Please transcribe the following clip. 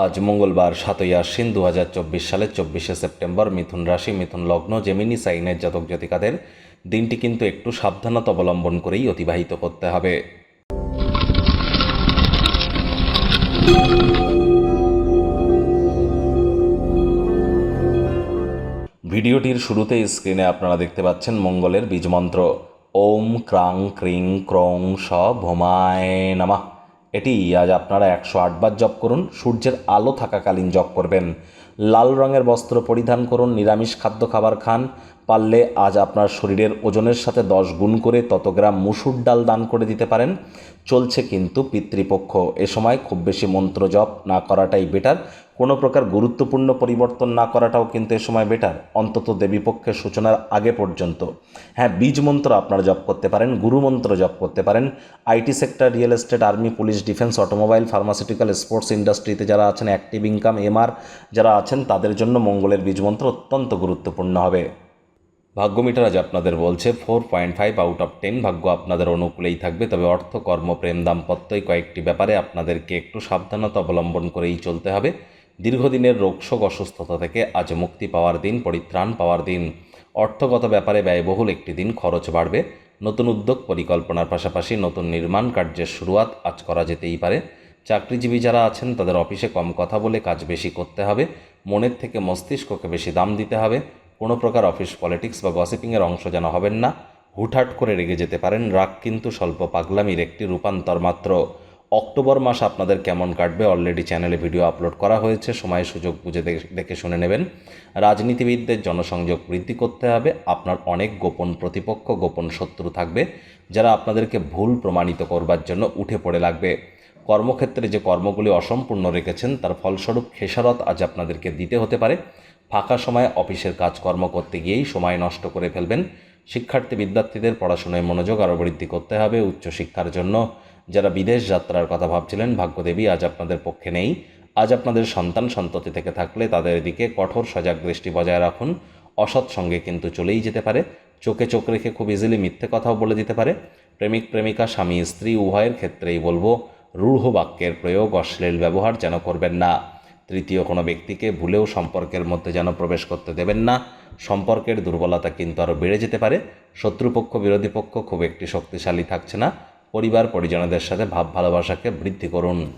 আজ মঙ্গলবার, সাতই আশ্বিন দু হাজার চব্বিশ সালের চব্বিশে সেপ্টেম্বর মিথুন রাশি, মিথুন লগ্ন জেমিনি সাইনের জাতক জাতিকাদের দিনটি কিন্তু একটু সাবধানতা অবলম্বন করেই অতিবাহিত করতে হবে। ভিডিওটির শুরুতে স্ক্রিনে আপনারা দেখতে পাচ্ছেন মঙ্গলের বীজমন্ত্র। ওম ক্রাং ক্রিং ক্রং স ভোমায় নামা। এটি আজ আপনারা একশো আটবার জপ করুন সূর্যের আলো থাকাকালীন জপ করবেন। লাল রঙের বস্ত্র পরিধান করুন, নিরামিষ খাদ্য খাবার খান। পারলে আজ আপনার শরীরের ওজনের সাথে দশ গুণ করে তত গ্রাম মুসুর ডাল দান করে দিতে পারেন। চলছে কিন্তু পিতৃপক্ষ। এ সময় খুব বেশি মন্ত্র জপ না করাটাই বেটার কোনো প্রকার গুরুত্বপূর্ণ পরিবর্তন না করাটাও কিন্তু এ সময় বেটার অন্তত দেবীপক্ষের সূচনার আগে পর্যন্ত। হ্যাঁ বীজ মন্ত্র আপনারা জপ করতে পারেন, গুরু মন্ত্র জপ করতে পারেন। IT sector, real estate, army, police, defence, automobile, pharmaceutical, sports ইন্ডাস্ট্রিতে যারা আছেন, অ্যাক্টিভ ইনকাম, এমআর, যারা আছেন তাদের জন্য মঙ্গলের বীজ মন্ত্র অত্যন্ত গুরুত্বপূর্ণ হবে। ভাগ্য মিটার আজ আপনাদের বলছে four point five out of ten ভাগ্য আপনাদের অনুকূলেই থাকবে, তবে অর্থ, কর্ম, প্রেম, দাম্পত্যই কয়েকটি ব্যাপারে আপনাদেরকে একটু সাবধানতা অবলম্বন করেই চলতে হবে। দীর্ঘদিনের রোগশোক, অসুস্থতা থেকে আজ মুক্তি পাওয়ার দিন, পরিত্রাণ পাওয়ার দিন। অর্থগত ব্যাপারে ব্যয়বহুল একটি দিন, খরচ বাড়বে। নতুন উদ্যোগ, পরিকল্পনার পাশাপাশি নতুন নির্মাণ কার্যের শুরুয়াত আজ করা যেতেই পারে। চাকরিজীবী যারা আছেন, তাদের অফিসে কম কথা বলে কাজ বেশি করতে হবে, মনের থেকে মস্তিষ্ককে বেশি দাম দিতে হবে, কোনো প্রকার অফিস পলিটিক্স বা গসিপিংয়ের অংশ যেন হবেন না, হুটহাট করে রেগে যেতে পারেন, রাগ কিন্তু স্বল্প পাগলামির একটি রূপান্তর মাত্র। অক্টোবর মাস আপনাদের কেমন কাটবে অলরেডি চ্যানেলে ভিডিও আপলোড করা হয়েছে, সময় সুযোগ বুঝে দেখে- শুনে নেবেন। রাজনীতিবিদদের জনসংযোগ বৃদ্ধি করতে হবে, আপনার অনেক গোপন প্রতিপক্ষ, গোপন শত্রু থাকবে, যারা আপনাদেরকে ভুল প্রমাণিত করবার জন্য উঠে পড়ে লাগবে। কর্মক্ষেত্রে যে কর্মগুলি অসম্পূর্ণ রেখেছেন, তার ফলস্বরূপ খেসারত আজ আপনাদেরকে দিতে হতে পারে। ফাঁকা সময়ে অফিসের কাজকর্ম করতে গিয়েই সময় নষ্ট করে ফেলবেন। শিক্ষার্থী বিদ্যার্থীদের পড়াশোনায় মনোযোগ আরও বৃদ্ধি করতে হবে উচ্চশিক্ষার জন্য। যারা বিদেশ যাত্রার কথা ভাবছিলেন, ভাগ্যদেবী আজ আপনাদের পক্ষে নেই। আজ আপনাদের সন্তান সন্ততি থেকে থাকলে তাদের দিকে কঠোর সজাগ দৃষ্টি বজায় রাখুন। অসৎ সঙ্গে কিন্তু চলেই যেতে পারে। চোখে চোখ রেখে খুব ইজিলি মিথ্যে কথাও বলে দিতে পারে। প্রেমিক, প্রেমিকা, স্বামী, স্ত্রী, উভয়ের ক্ষেত্রেই বলব রূঢ় বাক্যের প্রয়োগ অশ্লীল ব্যবহার যেন করবেন না। তৃতীয় কোনো ব্যক্তিকে ভুলেও সম্পর্কের মধ্যে যেন প্রবেশ করতে দেবেন না। সম্পর্কের দুর্বলতা কিন্তু আরও বেড়ে যেতে পারে। শত্রুপক্ষ, বিরোধী পক্ষ খুব একটি শক্তিশালী থাকছে না। পরিবার, পরিজনদের সাথে ভাব ভালোবাসাকে বৃদ্ধি করুন।